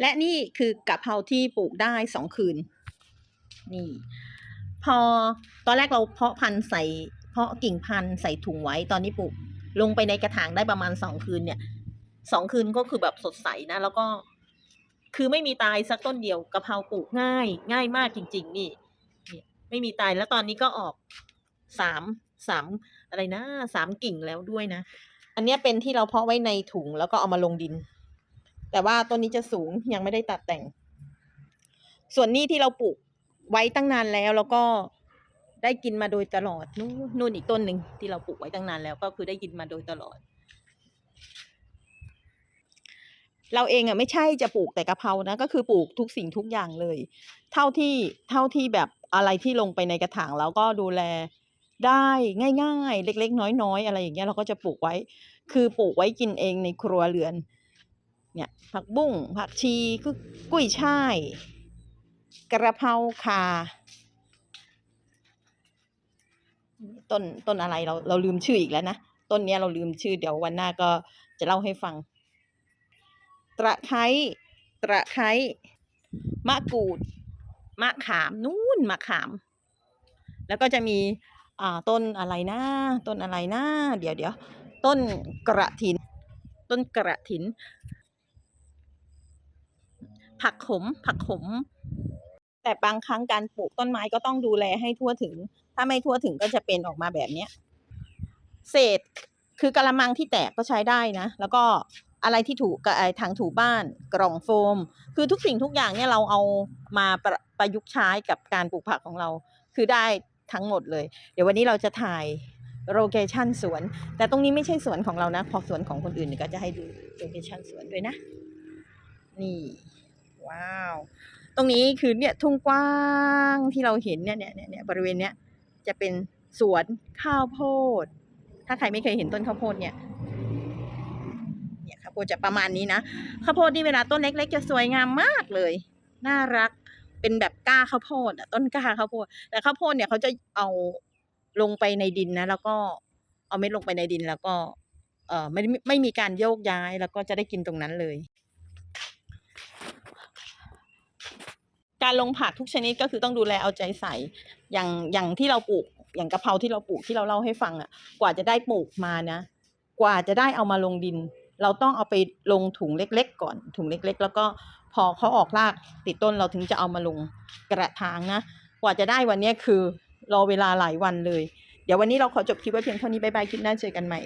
และนี่คือกะเพราที่ปลูกได้สองคืน นี่ พอตอนแรกเราเพาะพันธุ์ใส่ เพาะกิ่งพันธุ์ใส่ถุงไว้ตอนนี้ปลูกลงไปในกระถางได้ประมาณสองคืนเนี่ยสองคืนก็คือแบบสดใสนะ แล้วก็ คือไม่มีตายสักต้นเดียวกะเพราปลูกง่าย ง่ายมากจริง ๆ นี่นี่ไม่มีตายแล้วตอนนี้ก็ออกสามสามอะไรนะสามกิ่งแล้วด้วยนะ อันนี้เป็นที่เราเพาะไว้ในถุงแล้วก็เอามาลงดิน แต่ว่าต้นนี้จะสูงยังไม่ได้ตัดแต่ง ส่วนนี้ที่เราปลูกไว้ตั้งนานแล้วแล้วก็ได้กินมาโดยตลอดนู่นอีกต้นหนึ่งที่เราปลูกไว้ตั้งนานแล้วก็คือได้กินมาโดยตลอด เราเองอะไม่ใช่จะปลูกแต่กะเพรานะ ก็คือปลูกทุกสิ่งทุกอย่างเลย เท่าที่เท่าที่แบบอะไรที่ลงไปในกระถางแล้วก็ดูแลได้ง่าย ๆ เล็ก ๆ น้อยๆ อะไรอย่างเงี้ยเราก็จะปลูกไว้ คือปลูกไว้กินเองในครัวเรือน เนี่ยผักบุ้งผักชีกุกุ้ยช่าย กระเพราคาต้นต้นอะไรเราเราลืมชื่ออีกแล้วนะ ต้นเนี้ยเราลืมชื่อเดี๋ยววันหน้าก็จะเล่าให้ฟัง ตะไคร้ตะไคร้มะกรูด มะขามนู่นมะขาม แล้วก็จะมีอ่าต้นอะไรนะต้นอะไรนะเดี๋ยวเดี๋ยวต้นกระถิน ต้นกระถิน ผักขม ผักขม แต่บางครั้งการปลูกต้นไม้ก็ต้องดูแลให้ทั่วถึง ถ้าไม่ทั่วถึงก็จะเป็นออกมาแบบเนี้ยเศษคือกระมังที่แตกก็ใช้ได้นะ แล้วก็อะไรที่ถูกกับไอ้ถังถูบ้านกล่องโฟม คือทุกสิ่งทุกอย่างเนี่ยเราเอามาประประยุกต์ใช้กับการปลูกผักของเรา คือได้ทั้งหมดเลย เดี๋ยววันนี้เราจะถ่ายโลเคชั่นสวน แต่ตรงนี้ไม่ใช่สวนของเรานะ พอสวนของคนอื่นเนี่ยก็จะให้ดูโลเคชั่นสวนด้วยนะ นี่ ว้าว ตรงนี้คือเนี่ยทุ่งกว้างที่เราเห็นเนี่ยเนี่ยเนี่ยเนี่ยบริเวณเนี้ยจะเป็นสวนข้าวโพด ถ้าใครไม่เคยเห็นต้นข้าวโพดเนี่ยเนี่ยข้าวโพดจะประมาณนี้นะข้าวโพดนี่เวลาต้นเล็ก ๆ จะสวยงามมากเลย น่ารักเป็นแบบก้าข้าวโพดต้นก้าข้าวโพดแต่ข้าวโพดเนี่ยเขาจะเอาลงไปในดินนะ แล้วก็เอาเม็ดลงไปในดินแล้วก็เอ่อไม่ไม่มีการโยกย้ายแล้วก็จะได้กินตรงนั้นเลย การลงผักทุกชนิดก็คือต้องดูแลเอาใจใส่ อย่างอย่างที่เราปลูก อย่างกะเพราที่เราปลูกที่เราเล่าให้ฟังอะ กว่าจะได้ปลูกมานะ กว่าจะได้เอามาลงดิน เราต้องเอาไปลงถุงเล็ก ๆ ก่อน ถุงเล็ก ๆ แล้วก็พอเขาออกรากติดต้นเราถึงจะเอามาลงกระถางนะ กว่าจะได้วันนี้คือรอเวลาหลายวันเลย เดี๋ยววันนี้เราขอจบคลิปไว้เพียงเท่านี้บ๊ายบายคลิปหน้าเจอกันใหม่